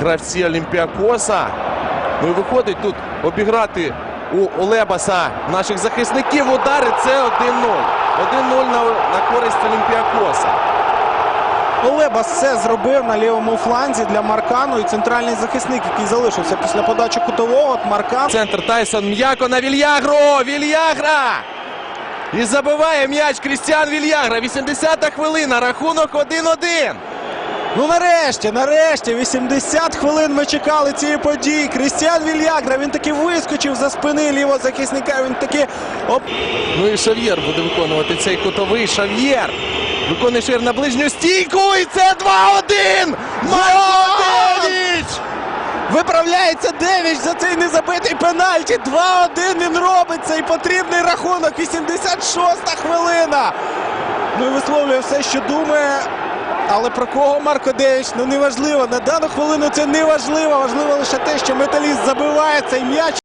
гравці Олімпіакоса. Ну і виходить тут обіграти у Олебаса наших захисників. Удари це 1-0. 1-0 на, на користь Олімпіакоса. Олеба все зробив на лівому фланзі для Маркану і центральний захисник, який залишився після подачі кутового. От Маркан. Центр Тайсон м'яко на Вільягро. Вільягра! І забиває м'яч Крістіан Вільягра. 80-та хвилина. Рахунок 1-1. Ну нарешті, нарешті, 80 хвилин ми чекали цієї події. Крістіан Вільягра, він таки вискочив за спини лівого захисника. Він таки оп... Ну і Шав'єр буде виконувати цей кутовий. Шав'єр. Виконує шир на ближню стійку. І це 2-1. Марко Девіч! Виправляється Девіч за цей незабитий пенальті. 2-1 він робить цей потрібний рахунок. 86-та хвилина. Ну і висловлює все, що думає. Але про кого Марко Девіч? Ну неважливо. На дану хвилину це не важливо. Важливо лише те, що металіст забиває цей м'яч.